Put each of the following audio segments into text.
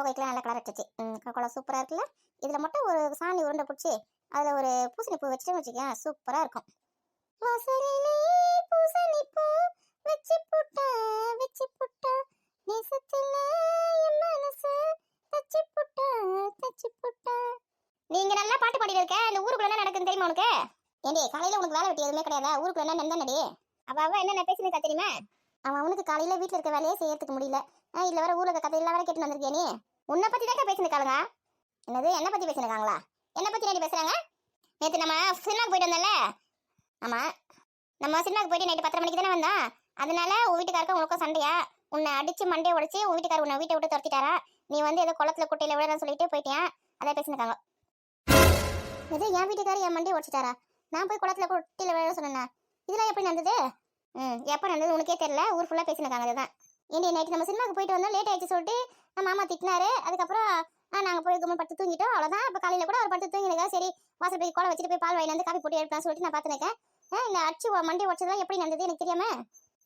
தொகைக்கெல்லாம் நல்லா கலர் வச்சிச்சு. ம் சூப்பராக இருக்குல்ல? இதில் மட்டும் ஒரு சாணி உருண்டை பிடிச்சி அதில் ஒரு பூசணி பூ வச்சுட்டு வச்சுக்கேன் சூப்பராக இருக்கும். வாசலிலே பூசணி பூ வச்சு புட்டா வச்சு புட்டா நேசத்துல என் மனசு தச்சு புட்டா தச்சு புட்டா. நீங்க நல்லா பாட்டு பாடிட்டு இருக்க இந்த ஊருக்குள்ள என்ன நடக்குன்னு தெரியுமா உனக்கு? ஏண்டி காலையில உனக்கு வேலை வெட்டி எதுவுமே கிடையாது? ஊருக்குள்ள என்ன நடந்தானடி அவ அவ என்ன பேசினு தெரியுமா? அவன் அவனுக்கு காலையில வீட்டுல இருக்க வேலையே செய்யறதுக்கு முடியல. ஆ, இல்ல வர ஊர்ல இருக்க கதையெல்லாம் வேற கேட்டு வந்திருக்கேனே நீ? உன்னை பற்றி தான் பேசியிருக்காளுங்க. என்னது என்னை பற்றி பேசியிருக்காங்களா? என்னை பற்றி நேடி பேசுகிறாங்க நேற்று நம்ம சினிமாக்கு போயிட்டு வந்தோம்ல? ஆமாம் நம்ம சினிமாக்கு போயிட்டு நைட்டு பத்தரை மணிக்கு தானே வந்தோம். அதனால உன் வீட்டுக்காருக்கும் உனக்கும் சண்டையா? உன்னை அடிச்சு மண்டையை உடச்சி உன் வீட்டுக்காரர் உன்னை வீட்டை விட்டு துரத்திட்டாரா? நீ வந்து ஏதோ குளத்துல குட்டையில் விழறன்னு சொல்லிட்டு போயிட்டியா? அதை பேசியிருக்காங்க. எது என் வீட்டுக்காரர் என் மண்டையை உடச்சிட்டாரா? நான் போய் குளத்துல குட்டியில் விழ சொன்னேன்? இதெல்லாம் எப்படி நடந்தது? ம் எப்போ நடந்தது உனக்கே தெரியல. ஊர் ஃபுல்லாக பேசினாங்க அதுதான். ஏண்டி நைட்டு நம்ம சினிமாக்கு போயிட்டு வந்தோம் லேட் ஆயிடுச்சு சொல்லிட்டு நம்ம மாமா திட்டினாரு. அதுக்கப்புறம் நாங்கள் போய் கும்பல் படுத்து தூங்கிட்டோம். அவ்வளோதான் இப்போ காலையில் கூட அவர் படுத்து தூங்கினதா சரி. வாசல் போய் கோலை வச்சுட்டு போய் பால் வாங்கி வந்து காப்பி போட்டு எடுக்கலாம் சொல்லிட்டு நான் பார்த்துருக்கேன். இந்த அடிச்சு உ- உடச்சதெல்லாம் எப்படி நடந்தது எனக்கு தெரியாம?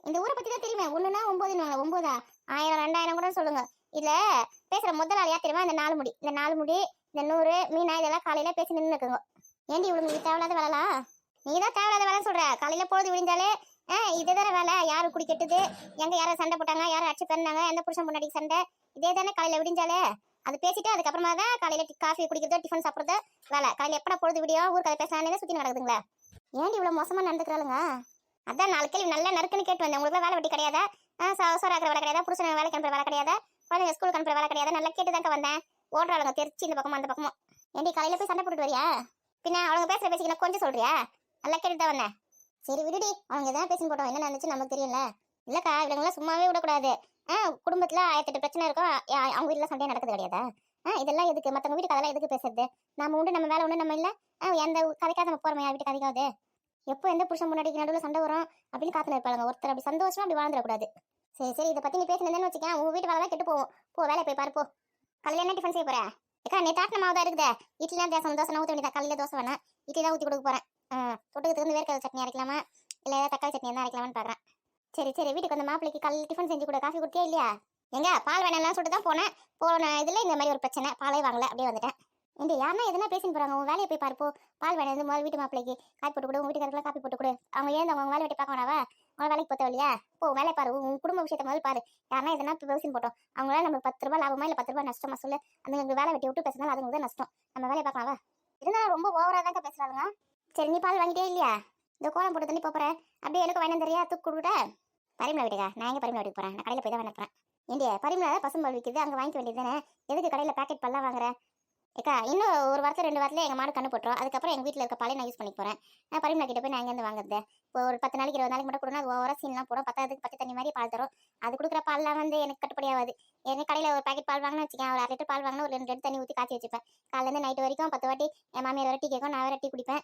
இந்த ஊரை பற்றி தான் தெரியுமே. ஒன்றுனா ஒம்பதுன்னு ஒம்பதா ஆயிரம் ரெண்டாயிரம் கூட சொல்லுங்க. இதில் பேசுகிற முதல் தெரியுமா? இந்த நாலு முடி. இந்த நாலு முடி இந்த நூறு மீனா இதெல்லாம் காலையில் பேசி நின்று இருக்குங்க ஏண்டி இவங்களுக்கு தேவையில்லாத வேலைலாம்? நீ தான் தேவையில்லாத வேலை சொல்ற. காலையில் பொழுது விடிஞ்சாலே ஆ இதுதானே வேலை. யாரு குடி கெட்டுது? எங்கே யாரும் சண்டை போட்டாங்க யாரும் அடிச்சு பண்ணாங்க எந்த புருஷன் முன்னாடி சண்டை? இதே தானே காலையில விடிஞ்சாலே. அது பேசிட்டு அதுக்கப்புறமா தான் காலையில காஃபி குடிக்கிறது டிஃபன் சாப்பிடுறது வேலை. காலையில எப்படா பொழுது விடியோ ஊர் கதை பேசலான்னு சுற்றி நடக்குதுங்களா? ஏன்டி இவ்வளோ மோசமா நடந்துக்கிறாளுங்க? அதான் நாலு கேள்வி நல்லா நறுக்குன்னு கேட்டு வந்தேன். உங்களுக்கு வேலை வெட்டி கிடையாதா? சோறாக்குற வேலை கிடையாதா? புருஷன் வேலைக்கு அனுப்புற வேலை கிடையாதா? குழந்தைங்க ஸ்கூலுக்கு அனுப்புற வேலை கிடையாது? நல்லா கேட்டு தாங்க வந்தேன். ஓடுறாளுங்க தெரிச்சு இந்த பக்கமும் அந்த பக்கமும். ஏண்டி காலையில் போய் சண்டை போட்டுட்டு வரியா? பின்ன அவங்க பேசுகிற பேசிக்கலாம் கொஞ்சம் சொல்றியா? நல்லா கேட்டு தான் வந்தேன். சரி விடுடி. அவங்க தான் பேசி போட்டோம். என்ன நடந்துச்சு நமக்கு தெரியல இல்லக்கா இவங்களாம் சும்மாவே விடக்கூடாது. ஆ குடும்பத்துல ஆயிரத்தெட்டு பிரச்சனை இருக்கும் அவங்க வீட்ல சண்டையே நடக்குது கிடையாதா? ஆ இதெல்லாம் எதுக்கு? மத்தவங்க வீட்டுக்கு அதெல்லாம் எதுக்கு பேசுறது? நம்ம உண்டு நம்ம வேலை உண்டு நம்ம இல்ல. ஆ, எந்த கதைக்காக நம்ம போறோம் யார் வீட்டு கதைக்காவது எப்போ எந்த புருஷன் முன்னாடி நடுவில் சண்டை வரும் அப்படின்னு காத்துல இருப்பாங்க ஒருத்தர் அப்படி சந்தோஷமா அப்படி வாழ்ந்துடக்கூடாது. சரி சரி இதை பத்தி நீ பேசினேன்னு வச்சுக்கேன். உங்க வீட்டு வேலை கெட்டு போவோம் போ வேலையை போய் பாரு போ. காலையில என்ன டிஃபன் செய்ய போற? ஏக்கா நீ தாட்டின மாவு தான் இருக்குதே. இட்லியா தேசம் தோசை ஊற்ற வேண்டியதா காலையில தோசை வேணா இட்லி தான் ஊற்றி கொடுக்க போறேன். தொட்டுக்கிறதுக்கு வந்து வேர்க்கடலை சட்னி அரைக்கலாமா? இல்லை ஏதாவது தக்காளி சட்னி இருந்தால் அரைக்கலாமான்னு பார்க்குறேன் சரி சரி வீட்டுக்கு வந்து மாப்பிளைக்கு காலையில் டிஃபன் செஞ்சு கூட. காஃபி கொடுத்தியா இல்லையா? எங்க? பால் வேணாம்லாம் சொல்லிட்டு தான் போனேன். போன இதில் இந்த மாதிரி ஒரு பிரச்சனை. பாலே வாங்கல. அப்படியே வந்துட்டேன். இந்த யாருன்னா எதனா பேசின்னு போகிறாங்க உன் வேலையை போய் பார்ப்போ பால் வேணாம் வந்து முதல் வீட்டு மாப்பிளைக்கு காப்பி போட்டு கொடு. உங்க வீட்டுக்காரங்களா காப்பி போட்டு கொடு. அவங்க ஏன் அவங்க வேலை வெட்டி பார்க்க வேணாவா? உங்க வேலைக்கு போத்த இல்லையா போ வேலை பாரு. உன் குடும்ப விஷயத்த முதல்ல பாரு. யாருன்னா எதனா பேசின்னு போட்டோம். அவங்களால நம்ம பத்து ரூபாய் லாபமா இல்லை பத்து ரூபாய் நஷ்டமா சொல்லு. அந்த வேலை வெட்டி விட்டு பேசினாலும் அதுங்களுக்கு தான் நஷ்டம். நம்ம வேலையை பார்க்கலாவா இருந்தாலும் ரொம்ப ஓவரா தாங்க பேசுறாங்க சரி நீ பால் வாங்கிட்டே இல்லையா? இந்த கோலம் போட்டு தண்ணி போறேன் அப்படியே எனக்கு வேணும் தெரியா தூக்கு கொடுக்க பரிமளா வீட்டுக்கா? நான் எங்கே பரிமளா வீட்டுக்கு போறேன்? நான் கடையில் போய் தான் வாங்க போறேன். ஏண்டியா பரிமளா பசும்பால் விற்கிது அங்கே வாங்கிக்க வேண்டியது தானே? எதுக்கு கடையில் பாக்கெட் பால்லாம் வாங்குற? ஏக்கா இன்னும் ஒரு வாரத்தில் ரெண்டு வாரத்தில் எங்கள் மாடு கண்ணு போட்டுரும். அதுக்கப்புறம் எங்கள் வீட்டில் இருக்க பாலை நான் யூஸ் பண்ணி போகிறேன் நான் பரிமளா கிட்ட போய் நான் எங்கேருந்து வாங்குறது? இப்போ ஒரு பத்து நாளைக்கு இருபது நாளைக்கு மட்டும் கொடுனா அது ஓவரா சீன்லாம் போடும். பத்தாவதுக்கு பத்து தண்ணி மாதிரி பால் தரும். அது கொடுக்குற பால்லாம் வந்து எனக்கு கட்டுப்படி எனக்கு கடையில் ஒரு பாக்கெட் பால் வாங்கினா வச்சுக்கேன். ஒரு அரை லிட்டர் பால் வாங்கினா ஒரு ரெண்டு ரெண்டு தண்ணி ஊற்றி காய்ச்சி வச்சுப்பேன். காலையிலேருந்து நைட்டு வரைக்கும் பத்து வாட்டி என் மாமியார் வர டீ கேட்கும். நான் வேறு டீ குடிப்பேன்.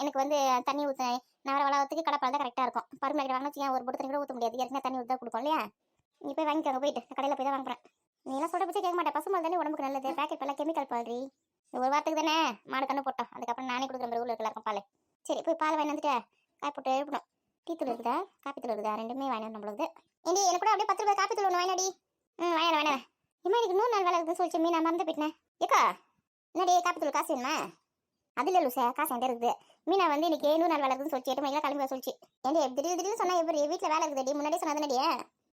எனக்கு வந்து தண்ணி ஊற்ற நான் வர வளவத்துக்கு கடப்பால் தான் கரெக்டாக இருக்கும். பருமை கிட்ட வாங்கினா வச்சுக்கேன் ஒரு போட்டு தண்ணி கூட ஊற்ற முடியாது. ஏற்கனவே தண்ணி ஊற்றி தான் கொடுப்போம் இல்லையா? நீ போய் வாங்கிக்கோங்க போயிட்டு. கடையில் போய் தான் வாங்குறேன். நீ எல்லாம் சொல்கிற பற்றி கேட்க மாட்டேன். பசும்பால் தானே உடம்புக்கு நல்லது. பேக்கெட் பால் கெமிக்கல் பால்ரி ஒரு வாரத்துக்கு தானே மாடு கண்ணு போட்டோம். அதுக்கப்புறம் நானே கொடுக்குற மாதிரி ஊரில் இருக்கலாம் பால். சரி போய் பால் வாங்கி வந்துட்டு காய் போட்டு எழுப்பணும். டீ தூள் இருக்குதா? காப்பி தூள் இருக்குதா? ரெண்டுமே வாங்கி நம்மளுக்கு ஏண்டி எனக்கு கூட அப்படியே பத்து ரூபாய் காப்பி தூள் ஒன்று வாங்கினாடி ம் வாங்கினேன் வாங்கினேன் இம்மா எனக்கு நூறு நாள் வேலை இருக்குதுன்னு சொல்லிச்சு மீன் நான் மறந்து போயிட்டேன். ஏக்கா என்னடி காப்பி தூள் காசு வேணுமா? அது இல்லை லூச காசு என்கிட்ட இருக்குது. மீனா வந்து இன்னைக்கு நூறு நாள் வேலை இருக்குதுன்னு சொல்லி எட்டு மணிக்கெல்லாம் கிளம்பி சொல்லி சொல்லிச்சு. திடீர் திடீர்னு சொன்னா எப்படி? வீட்டில் வேலை இருக்குதுடி முன்னாடியே சொன்னதுனடியே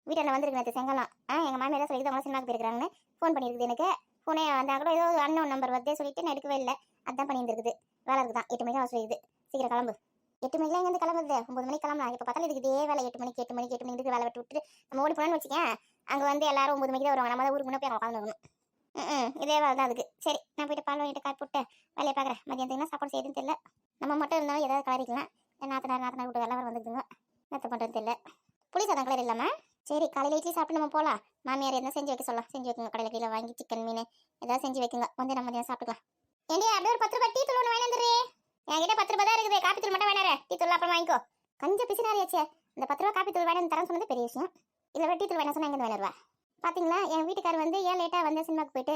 வீட்டில் வந்திருக்கு நேற்று செங்கலாம். ஆ எங்கள் மாமியார் ஏதாவது சொல்லி அவங்க சினிமாக்கு போயிருக்காங்கன்னு ஃபோன் பண்ணியிருக்குது எனக்கு. ஃபோனே வந்தால் கூட ஏதோ அண்ணன் நம்பர் வருதே சொல்லிட்டு நான் எடுக்கவே இல்லை. அதான் பண்ணியிருந்துருக்குது. வேலை இருக்குதான். எட்டு மணிக்கு அவன் சொல்லிடுது சீக்கிரம் கிளம்பு. எட்டு மணிக்கெல்லாம் இங்கேருந்து கிளம்புது ஒன்பது மணிக்கு கிளம்பலாம். இப்போ பார்த்தாலும் இதுக்கு இதே வேலை. எட்டு மணிக்கு எட்டு மணிக்கு எட்டு மணிக்கு வேலை விட்டு விட்டு நம்ம ஓடி போனோம்னு வச்சுக்கேன். அங்கே வந்து எல்லாரும் ஒன்பது மணிக்கு தான் வருவாங்க. நம்ம தான் ஊருக்கு முன்னாடி போய் உட்காந்துருக்கணும் ம் இதே வேலை தான் அதுக்கு. சரி நான் போயிட்டு பால் வாங்கிட்டு காய் போட்டு வேலையை பார்க்குறேன். மதியத்துக்கு சாப்பாடு செய்யுதுன்னு தெரியல. நம்ம மட்டும் இருந்தாலும் ஏதாவது கலரிக்கலாம் என் நாத்தனார் நாத்தனார் வீட்டு எல்லாம் வந்துருக்குங்க. நேற்று பண்ணுறது தெரியல. புளி சாதம் கலர் இல்லாமல் சரி காலையில் இட்லி சாப்பிட்டு நம்ம போகலாம் மாமியார் என்ன செஞ்சு வைக்க சொல்லலாம். செஞ்சு வைக்குங்க கடையில் கீழே வாங்கி சிக்கன் மீன் ஏதாவது செஞ்சு வைக்குங்க வந்து நம்ம மதியம் சாப்பிட்டுக்கலாம். ஏண்டி அப்படியே ஒரு பத்து ரூபாய் டீ தூள் ஒன்று வாங்கினந்துரு என்கிட்ட பத்து ரூபாய் தான் இருக்குது. காப்பி தூள் மட்டும் வேணாரு டீ தூள் அப்புறம் வாங்கிக்கோ. கொஞ்சம் பிசினாரியாச்சே. இந்த பத்து ரூபா காப்பி தூள் வேணும்னு தரம் சொன்னது பெரிய விஷயம். இதில் டீ தூள் வேணா சொன்னால் எங்கே வேணருவா பார்த்தீங்களா என் வீட்டுக்கார் வந்து ஏன் லேட்டாக வந்து சினிமாக்கு போயிட்டு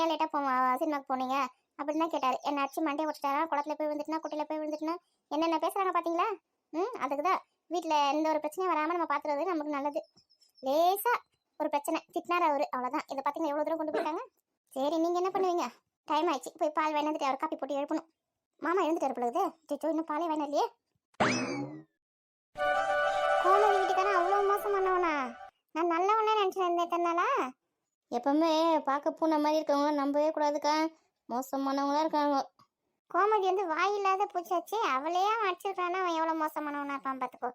ஏன் லேட்டாக போ சினிமாக்கு போனீங்க? அப்படின்னு தான் கேட்டார். என்னை அடிச்சு மண்டே உடச்சிட்டாரா? குளத்துல போய் விழுந்துட்டுனா குட்டையில் போய் விழுந்துட்டுனா? என்னென்ன பேசுகிறாங்க பார்த்தீங்களா ம் அதுக்கு தான் வீட்டில் எந்த ஒரு பிரச்சனையும் வராமல் நம்ம பார்த்துறது நமக்கு நல்லது. லேசாக ஒரு பிரச்சனை. திட்டினார் அவர். அவ்வளோதான் இதை பார்த்தீங்கன்னா எவ்வளோ தூரம் கொண்டு போயிட்டாங்க? சரி நீங்கள் என்ன பண்ணுவீங்க? டைம் ஆயிடுச்சு. போய் பால் வேணாந்துட்டு அவர் காப்பி போட்டு எழுப்பணும். மாமா எழுந்துட்டு பொழுது சிச்சோ இன்னும் பாலே வேணாம் இல்லையே? கோமதி வீட்டுக்காரன் அவ்வளோ மோசமானவனா? நான் நல்லவனே நினச்சிட்டு இருந்தேன் தன்னாலா எப்பவுமே பார்க்க பூனை மாதிரி இருக்கவங்கள நம்பவே கூடாதுக்கா. மோசமானவங்களா இருக்காங்க. கோமதி வந்து வாய் இல்லாத பூச்சாச்சு அவளையே அவன் அடிச்சிருக்கானா அவன் எவ்வளோ மோசமானவனா இருப்பான் பார்த்துக்கோ.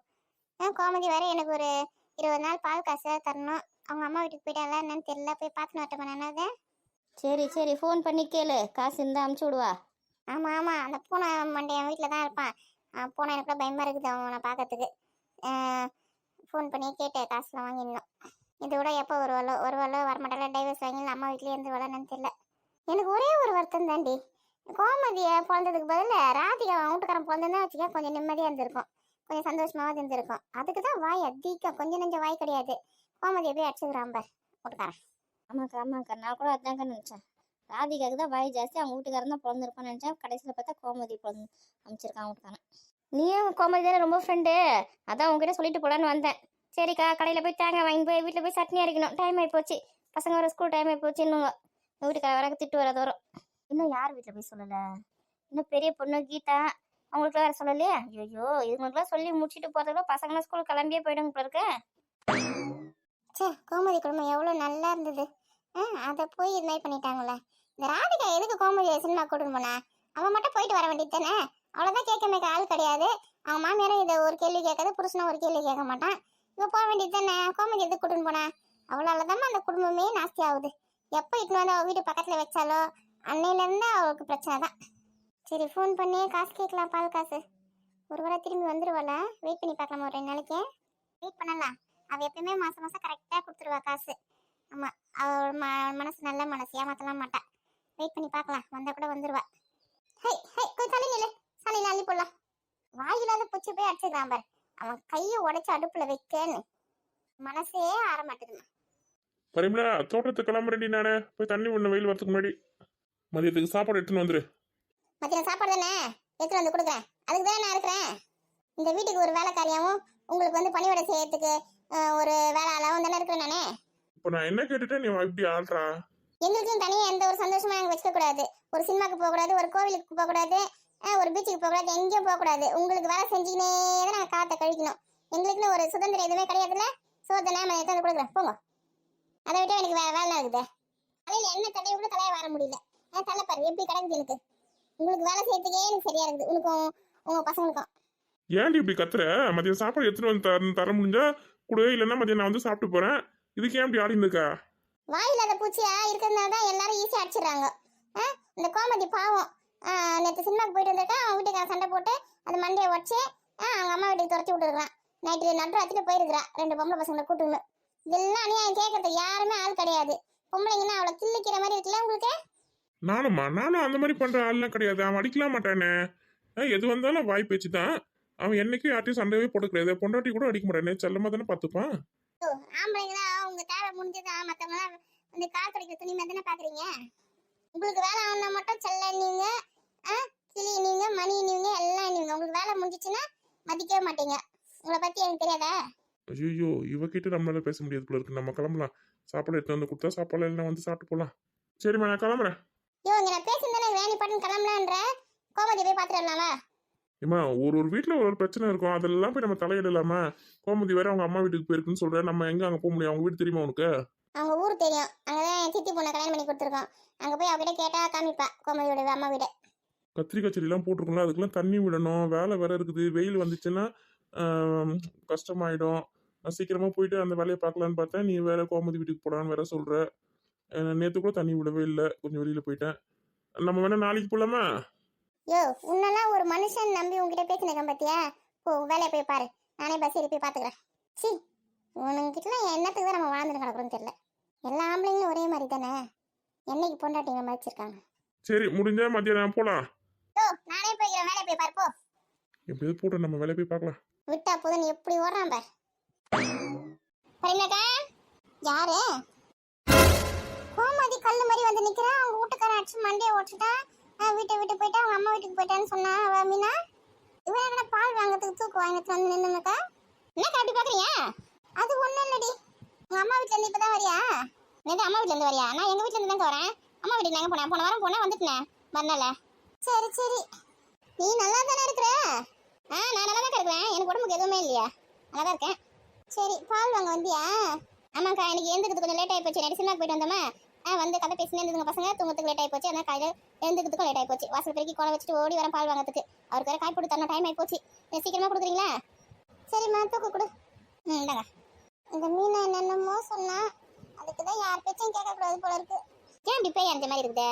ஏன் கோமதி வேற எனக்கு ஒரு இருபது நாள் பால் காசு தரணும். அவங்க அம்மா வீட்டுக்கு போயிட்டாங்களா என்னன்னு தெரியல போய் பார்த்துன்னு வரட்டும் என்னது? சரி சரி ஃபோன் பண்ணி கேளு. காசு இருந்தால் அமுச்சு விடுவா. ஆமாம் ஆமாம் அந்த பூனை மண்டை என் வீட்டில் தான் இருப்பான் பூனை எனக்கு பயமாக இருக்குது அவனை பார்க்கறதுக்கு. ஃபோன் பண்ணி கேட்டேன் காசுலாம் வாங்கிடணும் இது கூட எப்போ வருவாளோ வருவாளோ வரமாட்டாளோ? டைவர்ஸ் வாங்கிடலாம் அம்மா வீட்லேயே இருந்து வரலன்னு தெரியல. எனக்கு ஒரே ஒரு வருத்தம் தாண்டி கோமதியை பிறந்ததுக்கு பதில் ராதிகா அவன் வீட்டுக்காரன் பிறந்ததுன்னு வச்சுக்க கொஞ்சம் நிம்மதியாக இருந்திருக்கும். கொஞ்சம் சந்தோஷமாவது இருந்திருக்கும். அதுக்கு தான் வாய் அதிகம் கொஞ்சம் நெஞ்ச வாய் கிடையாது. கோமதியை போய் அடிச்சுக்கிறான் பார் வீட்டுக்காரன். ஆமாக்கா ஆமாக்கா நான் கூட அதாங்க நினச்சேன். ராதிகாவுக்கு தான் வாய் ஜாஸ்தி அவங்க வீட்டுக்காரன் தான் பிறந்திருப்பான்னு நினச்சேன். கடைசியில் பார்த்தா கோமதி பிறந்து அமைச்சிருக்கான் வீட்டுக்காரன். நீயும் கோமதி தானே ரொம்ப ஃப்ரெண்டு அதான் உங்ககிட்ட சொல்லிட்டு போலான்னு வந்தேன். சரிக்கா கடையில் போய் தேங்காய் வாங்கி போய் வீட்டில் போய் சட்னி அரைக்கணும். டைம் ஆகி போச்சு பசங்க வர ஸ்கூல் டைம் ஆகி போச்சு வீட்டுக்கார வர திட்டு வர தூரம் இன்னும் யார் வீட்டில் போய் சொல்லலை? இன்னும் பெரிய பொண்ணு கீதா. அவங்களுக்குலாம் வேறு சொல்லலையே? ஐயோ இவங்களுக்குலாம் சொல்லி முடிச்சுட்டு போகிறதுக்குள்ள பசங்களாம் ஸ்கூல் கிளம்பியே போயிடுங்க இப்போ இருக்கு. சே கோமதி குடும்பம் எவ்வளோ நல்லா இருந்தது. ஆ அதை போய் இது மாதிரி பண்ணிட்டாங்களே இந்த ராதிகா எதுக்கு கோமதி சினிமா கூட்டிட்டு போனா? அவன் மட்டும் போயிட்டு வர வேண்டியது தானே? அவ்வளோதான் கேட்க ஆள் கிடையாது. அவன் மாமியாரும் இதை ஒரு கேள்வி கேட்காது புருஷனும் ஒரு கேள்வி கேட்க மாட்டான். இப்போ போக வேண்டியது தானே? கோமதி எதுக்கு கூட்டுன்னு போனேன் அவ்வளோ தான் அந்த குடும்பமே நாஸ்தி ஆகுது. எப்போ இட்டுன்னு வந்து அவள் வீட்டு பக்கத்தில் வச்சாலோ அன்னையிலேருந்து அவளுக்கு பிரச்சனை தான். சரி ஃபோன் பண்ணி காசு கேட்கலாம் பால் காசு. ஒரு வாரம் திரும்பி வந்துருவாள? வெயிட் பண்ணி பார்க்கலாம் ஒரு ரெண்டு நாளைக்கு? வெயிட் பண்ணலாம். அவள் எப்பயுமே மாதம் மாதம் கரெக்டாக கொடுத்துருவா காசு. ஆமாம் அவள் ம மனசு நல்ல மனசு ஏமாத்தலாம் மாட்டா. வெயிட் பண்ணி பார்க்கலாம் வந்தால் கூட வந்துடுவா ஹை ஹை கொஞ்சம் தள்ளி நில்லு. சாலையில் அள்ளி போடலாம். வாயில்லாத பூச்சி போய் அடிச்சுக்கிறான் பாரு. அவன் கையை உடைச்சு அடுப்புல வைக்கன்னு. மனசே ஆற மாட்டேதுமா பரிமளா தோட்டத்துக்கு கிளம்புறேன்டி நானே. போய் தண்ணி ஒன்று வெயில் வரதுக்கு முன்னாடி. மதியத்துக்கு சாப்பாடு எடுத்துன்னு வந்துரு. மத்தியானம் சாப்பாடு தானே? எடுத்துட்டு வந்து கொடுக்குறேன். அதுக்கு தானே நான் இருக்கிறேன்? இந்த வீட்டுக்கு ஒரு வேலைக்காரியாவும் உங்களுக்கு வந்து பணிவிடை செய்யறதுக்கு ஒரு வேலை அளவும் தானே இருக்கிறேன் நானே. இப்போ நான் என்ன கேட்டுட்டேன் நீ இப்படி ஆள்றா. எங்களுக்கும் தனியாக எந்த ஒரு சந்தோஷமா நாங்கள் வச்சுக்க கூடாது ஒரு சினிமாக்கு போகக்கூடாது ஒரு கோவிலுக்கு போகக்கூடாது. ஒரு பீச்சுக்கு போகக்கூடாது எங்கேயும் போகக்கூடாது உங்களுக்கு வேலை செஞ்சுக்கினே தான் நாங்கள் காலத்தை கழிக்கணும். எங்களுக்குன்னு ஒரு சுதந்திரம் எதுவுமே கிடையாதுல்ல? சோதனை நான் எடுத்து கொடுக்குறேன். போங்க. அதை விட்டு எனக்கு வேற வேலை இருக்குது. தலையில் என்ன தடையை கூட தலையை வர முடியல. அஹ், தலை பாரு எப்படி கிடக்குது எனக்கு? உங்களுக்கு வேலை செய்யறதுக்கே எனக்கு சரியா இருக்குது. உனக்கும் உங்க பசங்களுக்கும். ஏன்டி இப்படி கத்துற? மதியம் சாப்பாடு எடுத்துட்டு வந்து தர தர முடிஞ்சா கொடு. இல்லைன்னா மதியம் நான் வந்து சாப்பிட்டு போறேன். இதுக்கு ஏன் இப்படி ஆடின்னு இருக்கா? வாய் இல்லாத பூச்சியா இருக்கிறதுனால தான் எல்லாரும் ஈஸியாக அடிச்சிடுறாங்க. ஆ இந்த கோமதி பாவம். நேற்று சினிமாக்கு போயிட்டு வந்திருக்கா அவன் வீட்டுக்கார சண்டை போட்டு அந்த மண்டையை உடச்சி அவங்க அம்மா வீட்டுக்கு துரத்தி விட்டுருக்கான் நைட்டு நடுராத்திரி போயிருக்கிறா. ரெண்டு பொம்பளை பசங்களை கூட்டுன்னு. இதெல்லாம் அநியாயம் கேட்கறதுக்கு யாருமே ஆள் கிடையாது. பொம்பளைங்கன்னா அவளை கிள்ளிக்கிற மாதிரி இருக்குல்ல உங்களுக்கு? நானும்மா நானும் அந்த மாதிரி பண்ற ஆள்லாம் கிடையாது. அவன் அடிக்கலாம் மாட்டானே. எது வந்தாலும் வாய் பேச்சு தான் அவன் என்னைக்கும் யார்ட்டையும் சண்டையே போட கிடையாது பொண்டாட்டி கூட அடிக்க மாட்டானே. செல்லமா தானே பார்த்துப்பான். ஆம்பளைங்களா? உங்க தேவை முடிஞ்சதா? மற்றவங்களாம் வந்து கால் துடைக்கிற துணி மாதிரி தானே பார்க்குறீங்க? உங்களுக்கு வேலை ஆகுனா மட்டும் செல்ல நீங்க கிளி நீங்க மணி நீங்க எல்லாம் நீங்க. உங்களுக்கு வேலை முடிஞ்சிச்சுன்னா மதிக்கவே மாட்டீங்க. உங்களை பத்தி எனக்கு தெரியாதா? ஐயோ இவகிட்ட நம்மளால பேச முடியாது போல இருக்கு. நம்ம கிளம்பலாம். சாப்பாடு எடுத்து வந்து கொடுத்தா சாப்பாடு எல்லாம் வந்து சாப்பிட்டு போலாம். சரிம்மா நான் கிளம்புறேன். ஐயோ இங்க நான் பேசியிருந்தேன் வேணி பாட்டுன்னு கிளம்பலான்ற கோமதி போய் பார்த்துட்டு வரலாமா ஏம்மா ஒரு ஒரு வீட்டில் ஒரு ஒரு பிரச்சனை இருக்கும். அதெல்லாம் போய் நம்ம தலையிடலாமா? கோமதி வேற அவங்க அம்மா வீட்டுக்கு போயிருக்குன்னு சொல்றேன் நம்ம எங்க அங்க போக முடியும்? அவங்க வீடு தெரியுமா உனக்கு? ஊர் தெரியும். அங்கதான் என் சித்தி பொண்ணை கல்யாணம் பண்ணி கொடுத்துருக்கோம். அங்க போய் அவகிட்ட கேட்டா காமிப்பா கோமதியோட அம்மா வீடு. கத்திரிக்காய் செடியெல்லாம் போட்டிருக்கோம்ல அதுக்கெல்லாம் தண்ணி விடணும். வேலை வேற இருக்குது. வெயில் வந்துச்சுன்னா கஷ்டமாயிடும். நான் சீக்கிரமா போயிட்டு அந்த வேலையை பார்க்கலான்னு பார்த்தேன். நீ வேற கோமதி வீட்டுக்கு போடான்னு வேற சொல்ற. அஹ் நேத்து கூட தண்ணி விடவே இல்லை. கொஞ்சம் வெளியில போயிட்டேன். நம்ம வேணா நாளைக்கு போலாமா? யோ உன்னெல்லாம் ஒரு மனுஷன் நம்பி உங்ககிட்ட பேசினேன் பாத்தியா? போ வேலையை போய் பாரு. நானே பஸ் ஏறி போய் பாத்துக்கிறேன் சி உனக்கிட்டலாம் என்னத்துக்கு தான் நம்ம வாழ்ந்துட்டு கிடக்குறோம்னு தெரியல. எல்லா ஆம்பளைங்களும் ஒரே மாதிரி தானே? என்னைக்கு பொண்டாட்டிங்க மதிச்சிருக்காங்க? சரி முடிஞ்சா மத்தியானம் போலாம். யோ நானே போய்க்கிறேன் வேலையை போய் பாரு போ. எப்படியாவது போட்டு நம்ம வேலையை போய் பார்க்கலாம். விட்டா போதும் நீ எப்படி ஓடுறான் பார். பரிமளக்கா யாரு? கோமதி கல்லு மாதிரி வந்து நிக்கிறா அவங்க வீட்டுக்காரன் அடிச்சு மண்டையை ஓட்டுட்டா நான் வீட்டை விட்டு போயிட்டா அவங்க அம்மா வீட்டுக்கு போயிட்டான்னு சொன்னா அவ மீனா? இவன் என்ன பால் வாங்குறதுக்கு தூக்கு வாங்கிட்டு வந்து நின்னுக்கா என்ன காட்டி பாக்குறீங்க? அது ஒண்ணும் இல்லடி. உங்க அம்மா வீட்ல இருந்து இப்பதான் வரியா? நேத்து அம்மா வீட்ல இருந்து வரியா? நான் எங்க வீட்ல இருந்து தான் வரேன். அம்மா வீட்டுக்கு நாங்க போனேன். போன வாரம் போனேன் வந்துட்டேன். வரல சரி சரி. நீ நல்லா தானே இருக்கிற? ஆ நான் நல்லா தான் இருக்கிறேன். எனக்கு உடம்புக்கு எதுவுமே இல்லையா. நல்லா தான் இருக்கேன். சரி பால் வாங்க வந்தியா? ஆமாக்கா எனக்கு எழுந்துக்கிறது கொஞ்சம் லேட் ஆகி போச்சு நடி சினிமாக்கு போயிட்டு வந்தோமா. ஆ வந்து கதை பேசினே இருந்ததுங்க பசங்க. தூங்கத்துக்கு லேட் ஆகி போச்சு அதனால காலையில் எழுந்துக்கிறதுக்கும் லேட் ஆகி போச்சு வாசல் பெருக்கி கோலம் வச்சுட்டு ஓடி வரேன் பால் வாங்கிறதுக்கு. அவருக்கு வேறு காய் போட்டு தரணும். டைம் ஆகி போச்சு சீக்கிரமாக கொடுக்குறீங்களா? சரிம்மா தூக்கு கொடு. ம் இந்தாங்க. இந்த மீனை என்னென்னமோ சொன்னா. அதுக்கு தான் யார் பேச்சும் கேட்கக்கூடாது போல இருக்கு. ஏன் இப்படி போய் அந்த மாதிரி இருக்குதே?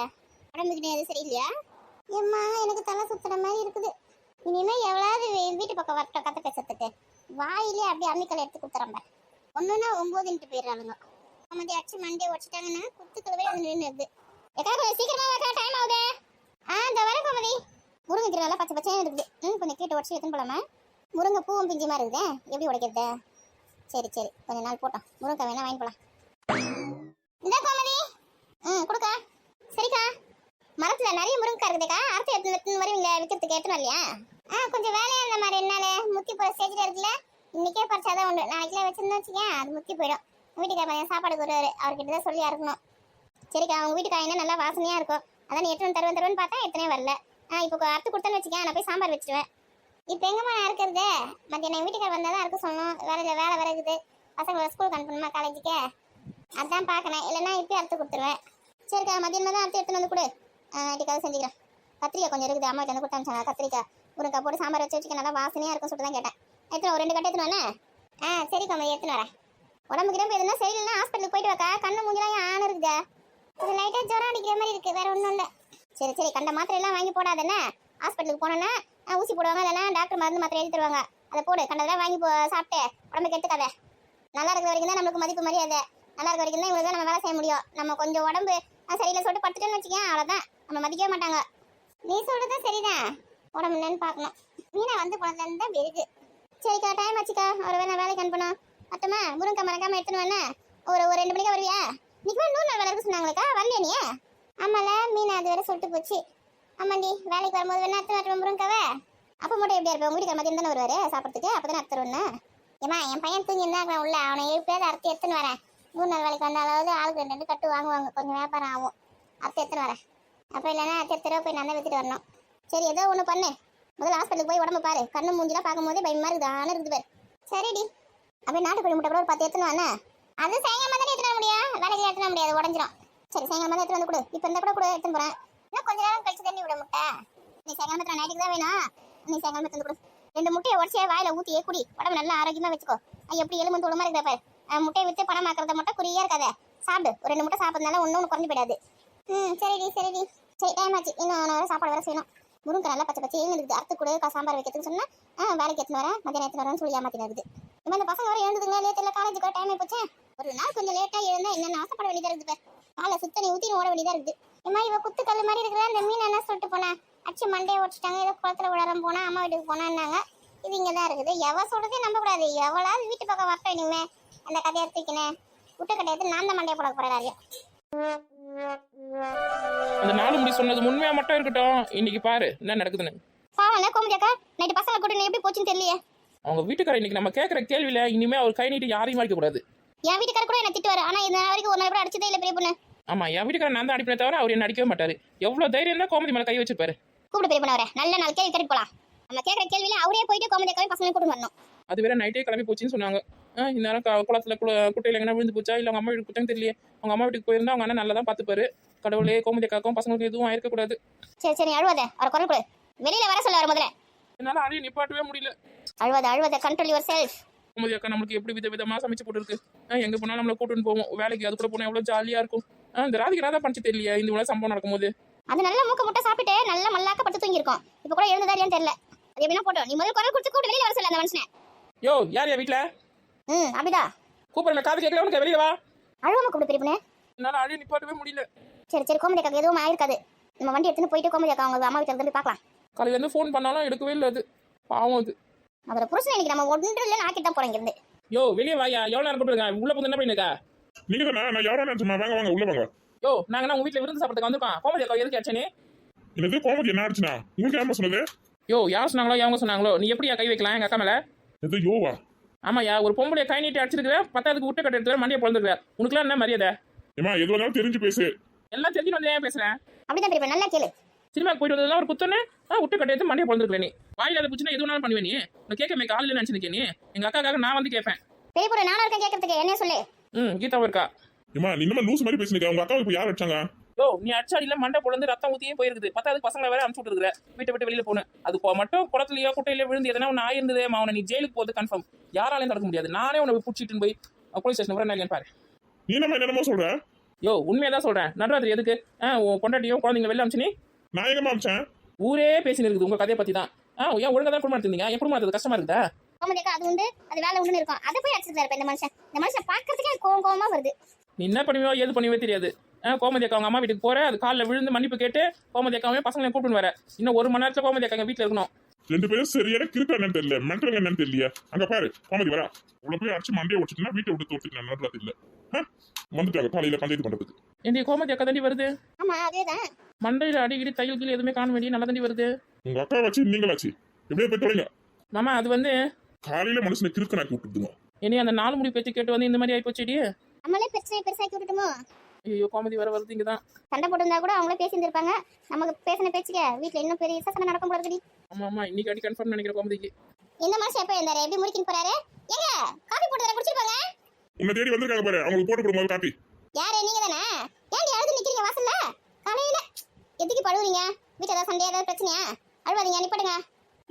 உடம்புக்கு எதுவும் சரியில்லையா? ஏம்மா எனக்கு தலை சுத்துற மாதிரி இருக்குது. இனிமே எவ்வளவு வீட்டு பக்கம் வரட்டும் கதை பேசுறதுக்கு. வாயிலே அப்படியே அம்மிக்கலை எடுத்து கொடுத்துறேன் ஒன்றுனா ஒம்போதுன்ட்டு போயிடுறாளுங்க. அம்மதி அடிச்சு மண்டே உடச்சிட்டாங்கன்னா குத்துக்களவே அது நின்றுது எக்கா கொஞ்சம் சீக்கிரமா வாக்கா டைம் ஆகுதே. ஆ இந்த வர கோமதி. முருங்கைக்கீரை நல்லா பச்சை பச்சையாக இருக்குது. ம் கொஞ்சம் கேட்டு உடச்சி எடுத்துன்னு போலாமா? முருங்கை பூவும் பிஞ்சுமா இருக்குதே? எப்படி உடைக்கிறது? சரி சரி. கொஞ்ச நாள் போட்டோம். முருங்கை வேணா வாங்கி போலாம். இந்த கோமதி. ம் கொடுக்கா. சரிக்கா. மரத்துல நிறைய முருங்கக்காய் இருக்குதுக்கா. அறுத்து எத்தனை வரையும் வருவீங்க விற்கிறதுக்கு எடுத்துன்னு இல்லையா ஆ கொஞ்சம் வேலையா இருந்த மாதிரி என்னால முத்தி போகிற ஸ்டேஜில் இருக்குல்ல? இன்னைக்கே பறிச்சாதான் உண்டு. நாளைக்குலாம் வச்சிருந்தோம் வச்சுக்கேன் அது முத்தி போயிடும். வீட்டுக்கார பையன் சாப்பாடு வருவாரு அவர்கிட்ட தான் சொல்லி இருக்கணும் சரிக்கா அவங்க வீட்டுக்காய் என்ன நல்லா வாசனையாக இருக்கும். அதான் நீ எடுத்துன்னு தருவேன் பார்த்தா எத்தனையும் வரல. ஆ இப்போ அறுத்து கொடுத்தேன்னு வச்சுக்கேன் நான் போய் சாம்பார் வச்சிடுவேன் இப்போ எங்கம்மா நான் இருக்கிறது? மத்தியானம் வீட்டுக்கார வந்தால் தான் இருக்க சொல்லணும் வேலை வேலை வேற இருக்குது. பசங்களை ஸ்கூலுக்கு அனுப்பணுமா காலேஜுக்கு அதான் பார்க்கணும் இல்லைன்னா இப்பயே அறுத்து கொடுத்துருவேன். சரிக்கா மதியானம் தான் அறுத்து எடுத்துன்னு வந்து கொடு. இன்னைக்காவது செஞ்சுக்கிறேன். கத்திரிக்காய் கொஞ்சம் இருக்குது. அம்மா வந்து கொடுத்து கத்திரிக்காய் முருங்கக்காய் போட்டு சாம்பார் வச்சு வச்சுக்க நல்லா வாசனையாக இருக்கும் சொல்லிட்டு தான் கேட்டேன். எடுத்துன்னு ஒரு ரெண்டு கட்டை எடுத்துன்னு வரேன் ஆ சரிக்கா மதி எடுத்துன்னு வரேன். உடம்புக்கு கிடம்பு எதுனா சரியில்லைன்னா ஹாஸ்பிட்டலுக்கு போயிட்டு வாக்கா. கண்ணு மூஞ்சிலாம் ஏன் ஆன இருக்குதா? அது லைட்டாக ஜுரம் அடிக்கிற மாதிரி இருக்கு. வேற ஒன்றும் இல்லை. சரி சரி கண்ட மாத்திரையெல்லாம் வாங்கி போடாதண்ணே ஹாஸ்பிட்டலுக்கு போனோன்னா ஊசி போடுவாங்க இல்லைன்னா டாக்டர் மருந்து மாத்திரை எழுதி தருவாங்க. அதை போடு கண்டதெல்லாம் வாங்கி போ சாப்பிட்டு உடம்பு கெட்டுக்காத நல்லா இருக்கிற வரைக்கும் தான் நம்மளுக்கு மதிப்பு மரியாதை. நல்லா இருக்கிற வரைக்கும் தான் இவங்களுக்கு நம்ம வேலை செய்ய முடியும். நம்ம கொஞ்சம் உடம்பு சரியில்லை சொல்லிட்டு படுத்துட்டோம்னு வச்சுக்கேன் அவ்வளோதான் நம்ம மதிக்கவே மாட்டாங்க. நீ சொல்கிறது சரிதான். உடம்பு என்னன்னு பார்க்கணும். மீனா வந்து போனதுலேருந்து தான் இருக்கு சரிக்கா டைம் ஆச்சுக்கா. ஒரு வேலை வேலைக்கு அனுப்பணும். மொத்தமா முருங்கை மறக்காமல் எடுத்துன்னு வேணா ஒரு ஒரு ரெண்டு மணிக்கா வருவியா? இன்னைக்கு நூறு நாள் வேலை இருக்கு சொன்னாங்களேக்கா. வரலையே நீ? ஆமால மீனா அது வேற சொல்லிட்டு போச்சு. ஆமாண்டி வேலைக்கு வரும்போது வேணா எடுத்து வரட்டும் முருங்காவே அப்போ மட்டும் எப்படியா இருப்பேன் உங்க மாதிரி மதியம் தானே வருவாரு சாப்பிட்றதுக்கு? அப்போ தானே அறுத்துருவேன்னு ஏமா என் பையன் தூங்கி இருந்தா உள்ள அவனை எழுப்பியாவது அறுத்து எடுத்துன்னு வரேன். மூணு நாள் வேலைக்கு வந்தாலாவது ஆளுக்கு ரெண்டு ரெண்டு கட்டு வாங்குவாங்க. கொஞ்சம் வியாபாரம் ஆகும். அர்த்தம் எடுத்துன்னு வரேன். அப்போ இல்லைன்னா அத்தை எத்தனை போய் நான் தான் வித்துட்டு வரணும். சரி ஏதோ ஒன்று பண்ணு. முதல்ல ஹாஸ்பிட்டலுக்கு போய் உடம்பு பாரு. கண்ணு மூஞ்சிலாம் பார்க்கும்போதே பயமா இருக்குது. ஆன இருக்குது பாரு. சரிடி. அப்படியே நாட்டுக்கோழி முட்டை கூட ஒரு பத்து எடுத்துன்னு வானே அது சாயங்காலம் தான் எடுத்துட முடியும் வேலைக்கு எடுத்துட முடியாது. உடஞ்சிரும். சரி சாயங்காலம் தான் எடுத்துட்டு வந்து கொடு. இப்போ இருந்தால் கூட கூட எடுத்துன்னு போறேன். இன்னும் கொஞ்ச நேரம் கழிச்சு தண்ணி விட முட்டை. நீ சாயங்காலத்துல நைட்டுக்கு தான் வேணும். நீ சாயங்காலம் எடுத்து கொடு. ரெண்டு முட்டையை உடச்சியே வாயில ஊத்தி குடி உடம்பு நல்லா ஆரோக்கியமா வச்சுக்கோ. எப்படி எலும்பு தூளமா இருக்கிற பாரு. முட்டையை வித்து பணம் ஆக்கிறத மட்டும் குறியா இருக்காத. சாப்பிடு. ஒரு ரெண்டு முட்டை சாப்பிட்றதுனால ஒன்றும் ஒன்று குறைஞ்சு போயிடாது. ம் சரிடி சரிடி. சரி டைம் ஆச்சு. இன்னும் நான் சாப்பாடு வேற செய்யணும். முருங்கை நல்லா பச்சை பச்சை எழுந்துருக்குது அறுத்து கூட. சாம்பார் வைக்கிறதுன்னு சொன்னா ஆ வேலைக்கு எடுத்துன்னு வரேன். மத்தியானம் எடுத்துன்னு வரேன்னு சொல்லி ஏமாத்தினு இருக்குது. இப்போ இந்த பசங்க வர எழுந்துதுங்க லேட் இல்லை காலேஜுக்கு டைம் போச்சேன் ஒரு நாள் கொஞ்சம் லேட்டா எழுந்தா என்னென்ன ஆசைப்பட வேண்டியதா இருக்குது பாரு. காலை சுத்தனை ஊத்தி ஓட வேண்டியதா இருக்குது. இம்மா இவ குத்து கல் மாதிரி இருக்கிற அந்த மீன் என்ன சொல்லிட்டு போனா? அச்சு மண்டையை ஒடிச்சிட்டாங்க ஏதோ குளத்துல விளாடம் போனா அம்மா வீட்டுக்கு போனான்னாங்க. இது இங்க தான் இருக்குது. எவ சொல்றதே நம்ப கூடாது எவளாவது வீட்டு பக்கம் வரட்டும் இனிமே. அந்த கதையை தூக்கினேன் விட்டு கட்டையத்து நான் தான் மண்டையை போட போறாரு அந்த நாலு முடி சொன்னது உண்மையா மட்டும் இருக்கட்டும். இன்னைக்கு பாரு என்ன நடக்குதுன்னு. பாவம் கோமதியாக்கா நைட்டு பசங்களை கூட்டு எப்படி போச்சுன்னு தெரியலையே. அவங்க வீட்டுக்காரர் இன்னைக்கு நம்ம கேட்குற கேள்வியில இனிமே அவர் கை நீட்டி யாரையும் அடிக்க கூடாது என் வீட்டுக்கார கூட என்ன திட்டுவாரு. ஆனா இந்த நாள் வரைக்கும் ஒரு நாள் கூட அடிச்சதே இல்லை பெரிய பொண்ணு. ஆமா என் வீட்டுக்காரர் நான் தான் அடிப்பேனே தவிர அவர் என்ன அடிக்கவே மாட்டாரு. எவ்வளவு தைரியம் தான் கோமதி மேல கை வச்சிருப்பாரு. கூப்பிட்டு பெரிய பொண்ணு அவரை நல்ல நாள் கேள்வி கேட்டு போலாம். நம்ம கேட்குற கேள்வியில அவரே போயிட்டு கோமதியாக்காவே பசங்களை கூட்டு வரணும். அது வேற நைட்டே கிளம்பி போச்சுன்னு சொன்னாங்க. இந்நேரம் குளத்துல குள குட்டையில எங்கன்னா விழுந்து போச்சா? இல்ல அவங்க அம்மா வீட்டுக்கு போச்சான்னு தெரியல அவங்க அம்மா வீட்டுக்கு போயிருந்தா அவங்க அண்ணன் நல்லா தான் பார்த்துப்பாரு. கடவுளே கோமதி அக்காக்கும் பசங்களுக்கு எதுவும் ஆயிருக்கக்கூடாது சரி சரி அழுவாத. அவர் குரல் கொடு. வெளியில வர சொல்ல வர முதல்ல. என்னால அதையும் நிப்பாட்டவே முடியல. அழுவாத அழுவாத. கண்ட்ரோல் யுவர் செல்ஃப் கோமதி அக்கா நம்மளுக்கு எப்படி வித விதமா சமைச்சு போட்டுருக்கு. எங்க போனாலும் நம்மளை கூட்டின்னு போவோம். வேலைக்கு அது கூட போனா எவ்வளவு ஜாலியா இருக்கும். இந்த ராதிகா தான் பண்ணிச்சு தெரியல இந்த இவ்வளவு சம்பவம் நடக்கும்போது. அது நல்ல மூக்க முட்டை சாப்பிட்டு நல்லா மல்லாக்க படுத்து தூங்கி இருக்கும் இப்போ கூட எழுந்ததா இல்லையான்னு தெரியல. அது எப்படின்னா போட்டோம். நீ முதல்ல குரல் கொடுத்து கூப்பிட்டு வெளியில வர சொல்ல அந்த மனுஷனை. யோ யார் யா வீட்டுல ம் அப்படிதான் கூப்பிடுற காது கேட்கல உனக்கு வெளியில வா. அழுவாம கூப்பிடு பெரிய பொண்ணு. என்னால அழிய நிப்பாட்டவே முடியல. சரி சரி கோமதி அக்காக்கு எதுவும் ஆயிருக்காது. நம்ம வண்டி எடுத்துன்னு போயிட்டு கோமதி அக்கா அவங்க அம்மா வீட்டுல போய் பார்க்கலாம். காலையில இருந்து ஃபோன் பண்ணாலும் எடுக்கவே இல்லை அது. பாவம் அது. அதோட புருஷன் இன்னைக்கு நம்ம ஒன்று இல்லை நாக்கிட்டு தான் போறோம் இங்கிருந்து. யோ வெளியே வாயா. எவ்வளவு நேரம் கூப்பிட்டுருங்க உள்ள போது என்ன பண்ணிருக்கா நீங்க தானே நான் யாரோ நினைச்சுமா வாங்க வாங்க உள்ள வாங்க. யோ நாங்க உங்க வீட்டுல விருந்து சாப்பிட்றதுக்கு வந்திருக்கோம். கோமதி அக்கா எதுக்கு ஆச்சனே என்னது கோமதி என்ன ஆச்சுனா உங்களுக்கு ஏமா சொன்னது? யோ யார் சொன்னாங்களோ அவங்க சொன்னாங்களோ நீ எப்படியா கை வைக்கலாம் எங்க அக்கா மேல? எது யோவா? ஆமாயா ஒரு பொம்பளை கை நீட்டி அடிச்சிருக்கிற பத்தாவதுக்கு விட்டு கட்ட எடுத்து மண்டியை பிறந்திருக்கிற உனக்குலாம் என்ன மரியாதை? ஏமா எது வேணாலும் தெரிஞ்சு பேசு. எல்லாம் தெரிஞ்சு வந்து ஏன் பேசுறேன் அப்படிதான் பெரியப்பா நல்லா கேளு. சினிமாக்கு போயிட்டு வந்ததுலாம் ஒரு குத்தனே ஆ விட்டு கட்ட எடுத்து மண்டியை பிறந்திருக்கல நீ. வாயில அதை பிடிச்சினா எது வேணாலும் பண்ணுவே நீ. உனக்கு கேட்க மேய்க்க ஆள் நினைச்சிருக்கே நீ? எங்க அக்காக்காக நான் வந்து கேட்பேன். பெரிய பொண்ணு நானும் இருக்கேன் கேட்கறதுக்கு. என்ன சொல்லு. ம் கீதாவும் இருக்கா? நீ இன்னும் லூஸ் மாதிரி பேசுனீங்க உங்க அக்காவை இப்போ யார் அடிச்சாங்க? யோ நீ அச்சாடியில மண்டை பொழுந்து ரத்தம் ஊத்தியே போயிருக்குது. பத்தாவது பசங்களை வேற அனுப்பிச்சு விட்டுருக்குற. வீட்டை விட்டு வெளியில போன அது மட்டும் குளத்துலயோ குட்டையில விழுந்து எதனா ஒன்று ஆயிருந்ததே அவனை நீ ஜெயிலுக்கு போறது கன்ஃபார்ம் யாராலையும் தடுக்க முடியாது. நானே உன்னை பிடிச்சிட்டு போய் போலீஸ் ஸ்டேஷன் வர என்ன பாரு. நீ என்ன என்னமோ சொல்ற? யோ உண்மையை தான் சொல்றேன். நடுராத்திரி எதுக்கு? ஆ உன் பொண்டாட்டியும் குழந்தைங்க வெளில அனுப்பிச்சு நீ. நான் எங்கம்மா அமிச்சேன் ஊரே பேசின்னு இருக்குது. உங்க கதையை பத்தி தான் ஆ ஏன் ஒழுங்கா தான் குடும்பம் எடுத்தீங்க என் குடும்பம் கஷ்டமா இருக்குதா? கோமதிக்கா அது உண்டு அது வேலை உண்டுன்னு இருக்கும். அதை போய் அடிச்சிட்டு இருப்ப இந்த மனுஷன். இந்த மனுஷன் பாக்குறதுக்கே கோவம் கோவமா வருது. நீ என்ன பண்ணுவியோ ஏது பண்ணுவியோ தெரியாது. கோமதி அக்கா அவங்க அம்மா வீட்டுக்கு போற அது காலில் விழுந்து மன்னிப்பு கேட்டு கோமதி அக்காவையும் பசங்களையும் கூப்பிட்டு வர. இன்னும் ஒரு மணி நேரத்துல கோமதி அக்கா வீட்டில் இருக்கணும். ரெண்டு பேரும் சரியான கிறுக்கா என்னன்னு தெரியல. மென்டல் என்னன்னு தெரியல அங்க பாரு காமெடி வரா. உள்ள போய் அடிச்சு மண்டையை ஒடிச்சுட்டுனா வீட்டை விட்டு தோட்டுக்கு நல்லா தெரியல? வந்துட்டாங்க காலையில பஞ்சாயத்து பண்றதுக்கு. என்னுடைய கோமதி அக்கா தாண்டி வருது? ஆமா அதேதான். மண்டையில் அடிக்கடி தையல் கீழ் எதுவுமே காண வேண்டிய நல்லா தாண்டி வருது. உங்க அக்கா வச்சு நீங்களாச்சு. எப்படியே போய் தொலைங்க. மாமா அது வந்து காலையில மனுஷனை கிறுக்க நாக்கி விட்டுடுங்க என்னைய அந்த நாலு முடி பேச்சு கேட்டு வந்து இந்த மாதிரி ஆயிப்போச்சுடி? நம்மளே பிரச்சனை பெருசாக்கி விட்டுட்டுமோ? ஐயோ கோமதி வர வருது இங்கே தான் சண்டை போட்டிருந்தா கூட அவங்களே பேசியிருந்திருப்பாங்க. நமக்கு பேசின பேச்சுக்க வீட்டுல இன்னும் பெரிய சண்டை நடக்கும் போல இருக்குடி. ஆமா ஆமா இன்னைக்கு அடி கன்ஃபார்ம் நினைக்கிற கோமதிக்கு இந்த மனுஷன் எப்ப இருந்தாரு எப்படி முடிக்கின்னு போறாரு? ஏங்க காபி போட்டு தர குடிச்சிருப்பாங்க உன்னை தேடி வந்திருக்காங்க பாரு. அவங்களுக்கு போட்டு கொடுங்க காப்பி யாரு நீங்க தானே ஏன்டி அழுது நிக்கிறீங்க வாசல்ல? காலையில எதுக்கு பழுவுறீங்க வீட்டுல ஏதாவது சண்டை ஏதாவது பிரச்சனையா? அழுவாதீங்க நிப்படுங்க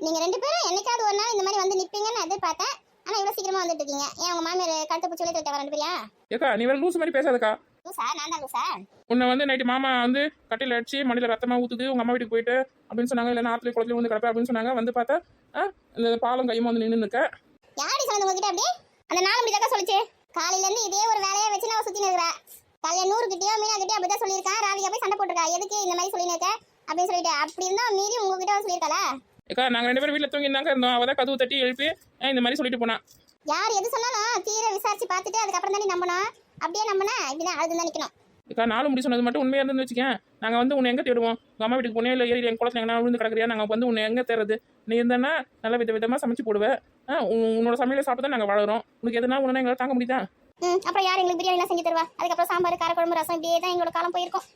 நீங்க ரெண்டு பேரும் என்னைக்காவது ஒரு நாள் இந்த மாதிரி வந்து நிப்பீங்கன்னு நான் எதிர்பார்த்தேன். ஆனா இவ்வளவு சீக்கிரமா வந்துட்டு இருக்கீங்க. ஏன் உங்க மாமியார் கழுத்து பிடிச்சி வெளியே ரெண்டு பேரியா ஏக்கா நீ வேற லூஸ் மாதிரி பேசாதக்கா. லூசா? நான் தான் லூசா? உன்னை வந்து நைட்டு மாமா வந்து கட்டையில் அடிச்சு மடியில் ரத்தமா ஊத்துது உங்க அம்மா வீட்டுக்கு போயிட்டு அப்படின்னு சொன்னாங்க. இல்லை ஆத்துல குளத்துல வந்து கிடப்பேன் அப்படின்னு சொன்னாங்க. வந்து பார்த்தா இந்த பாலம் கையமா வந்து நின்று நிற்க யாடி சொன்னது உங்ககிட்ட அப்படி? அந்த நாலு மணி தாக்கா சொல்லுச்சு. காலையில இருந்து இதே ஒரு வேலையை வச்சு நான் சுத்தி நிற்கிறா காலையில நூறு கிட்டயோ மீனா கிட்டயோ அப்படிதான் சொல்லியிருக்கான் ராதிகா போய் சண்டை போட்டிருக்கா. எதுக்கு இந்த மாதிரி சொல்லி நிற்க அப்படின்னு சொல்லிட்டு. அப்படி இருந்தா மீறி உங்ககிட்ட சொல்லியிருக்காளா? ஏக்கா நாங்கள் ரெண்டு பேரும் வீட்டில் தூங்கி தாங்க இருந்தோம். அவள் தான் கதவு தட்டி எழுப்பி இந்த மாதிரி சொல்லிட்டு போனா. யார் எது சொன்னாலும் தீர விசாரிச்சு பார்த்துட்டு அதுக்கப்புறம் தானே நம்பணும். அப்படியே நம்பினா இப்படிதான் அழுது தான் நிக்கணும். ஏக்கா நாலு முடி சொன்னது மட்டும் உண்மையாக இருந்து வச்சுக்கேன். நாங்கள் வந்து உன்னை எங்கே தேடுவோம்? உங்கள் அம்மா வீட்டுக்கு போனே இல்லை ஏறி எங்கள் குளத்துல எங்கன்னா விழுந்து கிடக்குறியா? நாங்கள் வந்து உன்னை எங்கே தேடுறது? நீ இருந்தேன்னா நல்ல வித விதமாக சமைச்சு போடுவேன் உன்னோட சமையலை சாப்பிட்டு தான் நாங்கள் வளரோம் உனக்கு எதுனா உன்னை எங்களால் தாங்க முடியுதா? அப்புறம் யார் எங்களுக்கு பிரியாணி செஞ்சு தருவா? அதுக்கப்புறம் சாம்பார் காரக்குழம்பு ரசம் இப்படியே தான் எங்களோட காலம் போயிருக்கும்.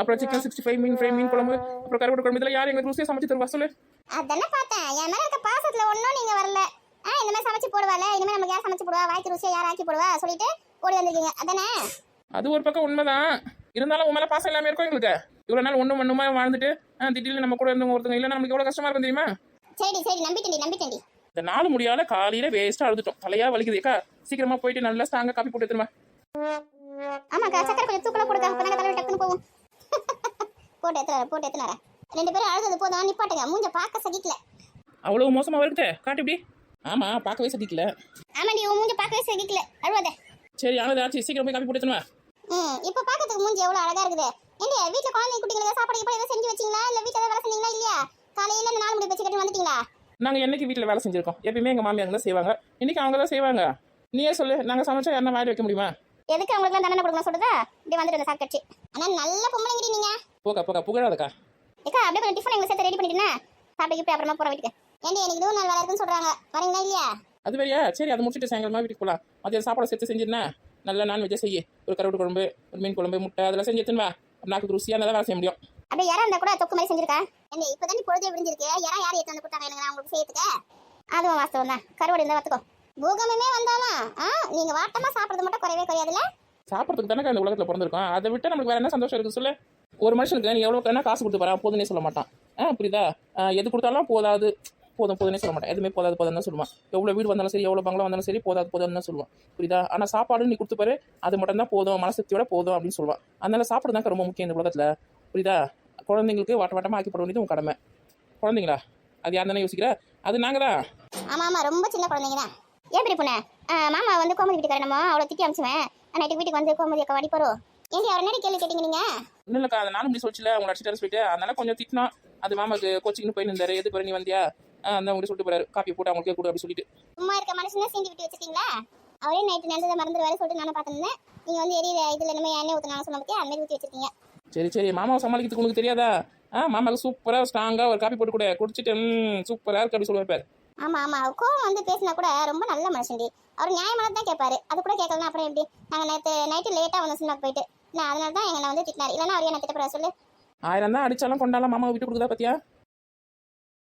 அப்புறம் சிக்கன் சிக்ஸ்டி ஃபைவ் மீன் ஃப்ரை மீன் குழம்பு அப்புறம் கருவாடு குழம்பு. இதெல்லாம் யார் எங்களுக்கு ருசியாக சமைச்சு தருவா? சொல்லு. அதானே பார்த்தேன். என் மேல இருக்க பாசத்துல ஒன்றும் நீங்க வரல. ஆ இந்த மாதிரி சமைச்சு போடுவால இனிமே நமக்கு யார் சமைச்சு போடுவா? வாய்க்கு ருசியா யார் ஆக்கி போடுவா? சொல்லிட்டு ஓடி வந்திருக்கீங்க அதானே? அது ஒரு பக்கம் உண்மைதான். இருந்தாலும் உன் மேலே பாசம் இல்லாமல் இருக்கும் எங்களுக்கு? இவ்வளோ நாள் ஒன்றும் ஒன்றுமா வாழ்ந்துட்டு திடீர்னு நம்ம கூட இருந்தவங்க ஒருத்தவங்க இல்லைன்னா நமக்கு எவ்வளோ கஷ்டமா இருக்கும் தெரியுமா? சரி சரி நம்பிட்டேன்டி நம்பிட்டேன்டி. இந்த நாலு முடியால காலையில வேஸ்ட்டாக அழுதுட்டோம். தலையா வலிக்குது. ஏக்கா சீக்கிரமா போயிட்டு நல்லா ஸ்ட்ராங்காக காப்பி போட்டு எடுத்துருமா ஆமாக்கா சக்கரை கொஞ்சம் தூக்கல கொடுக்க அப்பதான் தலைவர் டக்குன்னு போகும். போட்டு எத்தனார போட்டு எத்தனார ரெண்டு பேரும் அழுதது போதும். நிப்பாட்டுங்க. மூஞ்ச பார்க்க சகிக்கல. அவ்வளோ மோசமாக இருக்குதே காட்டு இப்படி. ஆமாம் பார்க்கவே சதிக்கல ஆமாடி உன் மூஞ்ச பார்க்கவே சகிக்கல. அழுவாத. சரி ஆனது ஆச்சு. சீக்கிரம் போய் காப்பி போட்டு எடுத்துருமா ம் இப்போ பார்க்கறதுக்கு மூஞ்சி எவ்வளவு அழகா இருக்குது. ஏண்டி வீட்ல குழந்தை குட்டிங்களுக்கு சாப்பாடு இப்போ ஏதாவது செஞ்சு வச்சீங்களா? இல்ல வீட்ல ஏதாவது வேலை செஞ்சீங்களா? இல்லையா? காலையில இந்த நாலு மணி வச்சு கட்டி வந்துட்டீங்களா? நாங்கள் என்னைக்கு வீட்டில் வேலை செஞ்சுருக்கோம்? எப்பயுமே எங்கள் மாமியாங்க தான் செய்வாங்க. இன்னைக்கு அவங்க தான் செய்வாங்க. நீயே சொல்லு. நாங்கள் சமைச்சா யாருன்னா வாயில் வைக்க முடியுமா? எதுக்கு அவங்களுக்கு தண்டனை கொடுக்கணும் சொல்றதா? இப்படி வந்துட்டு இந்த சாக்கட்சி ஆனா நல்ல பொம்பளைங்கடி நீங்க. போக்கா போக்கா புகழாதக்கா. ஏக்கா அப்படியே கொஞ்சம் டிஃபன் எங்களுக்கு சேர்த்து ரெடி பண்ணிட்டேன்னா சாப்பிட்டு இப்படி அப்புறமா போற வீட்டுக்கு. ஏண்டி எனக்கு இதுவும் நாள் வேலை இருக்குன்னு சொல்றாங்க. வரீங்களா இல்லையா? அது வேறையா? சரி அதை முடிச்சுட்டு சாயங்காலமா வீட்டுக்கு போகலாம் மதியம் சாப்பாடு சேர்த்து செஞ்சிருந்தா நல்லா நான்வெஜ்ஜை செய்ய. ஒரு கருவாடு குழம்பு ஒரு மீன் குழம்பு முட்டை அதெல்லாம் செஞ்சு எடுத்துன்னு வா. நாக்கு ருசியாக நல்லா வேலை செய்ய முடியும். அப்படியே யாரா இருந்தா கூட தொக்கு மாதிரி செஞ்சிருக்கா? ஏண்டி இப்பதான் பொழுதே விடிஞ்சிருக்கு. யாரா யார் எடுத்து வந்து கொடுத்தாங்க எனக்கு நான் உங்களுக்கு செய்யறதுக்கு? அதுவும் வாஸ்தவம் தான் கருவாடு இருந்தா பார்த்துக்கோ பூகமே வந்தாலும் ஆ நீங்க வாட்டமா சாப்பிடுறது மட்டும் குறையவே குறையாதுல்ல? சாப்பிட்றதுக்கு தானே இந்த உலகத்தில் பிறந்திருக்கோம். அதை விட்டு நமக்கு வேற என்ன சந்தோஷம் இருக்குது சொல்லு? ஒரு மனுஷனுக்கு நீ எவ்வளோ வேணா காசு கொடுத்து போறான் போதுனே சொல்ல மாட்டான். ஆ புரியுதா? எது கொடுத்தாலும் போதாது. போதும் போதுனே சொல்ல மாட்டான். எதுவுமே போதாது போதும் தான் சொல்லுவான். எவ்வளோ வீடு வந்தாலும் சரி எவ்வளோ பங்களா வந்தாலும் சரி போதாது போதும்னு தான் சொல்லுவான். புரியுதா? ஆனால் சாப்பாடு நீ கொடுத்து பாரு அது மட்டும் தான் போதும் மனசக்தியோட போதும் அப்படின்னு சொல்லுவான். அதனால சாப்பாடு தான் ரொம்ப முக்கியம் இந்த உலகத்தில். புரியுதா? குழந்தைங்களுக்கு வட்ட வட்டமாக ஆக்கி போட வேண்டியது உன் கடமை. குழந்தைங்களா? அது யார் தானே யோசிக்கிற? அது நாங்கள் தான் ஆமா ஆமா ரொம்ப சின்ன குழந்தைங்க தான் ஏன் பெரிய பொண்ணு? மாமா வந்து கோமதி வீட்டுக்கு வரணுமோ? அவ்வளோ திட்டி அமிச்சுவேன் நைட்டு வீட்டுக்கு வந்து கோமதி அக்கா வடி போறோம். ஏண்டி அவர் என்ன கேள்வி கேட்டீங்க நீங்க? ஒன்றும் இல்லைக்கா அதை நானும் இப்படி சொல்லிச்சுல உங்களை அடிச்சுட்டு சொல்லிட்டு. அதனால கொஞ்சம் திட்டினா அது மாமாக்கு கோச்சிங்னு போய் இருந்தாரு. எது பிறகு நீ வந்தியா? அந்த உங்களுக்கு சொல்லிட்டு போறாரு. காப்பி போட்டு அவங்களுக்கே கொடு அப்படி சொல்லிட்டு. சும்மா இருக்க மனுஷனா சீண்டி விட்டு வச்சிருக்கீங்களா? அவரே நைட்டு நடந்ததை மறந்துடுவாரு சொல்லிட்டு நானும் பார்த்துருந்தேன். நீங்க வந்து எரிய இதுல என்ன எண்ணெய் ஊற்றினாலும் சொன்ன பத்தியா? அந்த மாதிரி ஊற்றி வச்சிருக்கீங்க. சரி சரி. மாமாவை சமாளிக்கிறதுக்கு உனக்கு தெரியாதா? ஆ மாமாவுக்கு சூப்பராக ஸ்ட்ராங்காக ஒரு காப்பி போட்டு கூட. குடிச்சிட்டு சூப்பராக இருக்கு அப்படி சொல்லுவேன் பாரு. ஆமா ஆமா. அவர் கோவம் வந்து பேசினா கூட ரொம்ப நல்ல மனுஷன்டி. அவர் நியாயமானது தான் கேட்பாரு அது கூட கேட்கலன்னா அப்புறம் எப்படி? நாங்க நேற்று நைட்டு லேட்டா வந்து சினிமாக்கு போயிட்டு. நான் அதனால தான் எங்களை வந்து திட்டினார். இல்லைன்னா அவர் என்ன திட்டப்படுற சொல்லு. ஆயிரம் தான் அடிச்சாலும் கொண்டாலும் மாமா விட்டு கொடுக்குதா பத்தியா?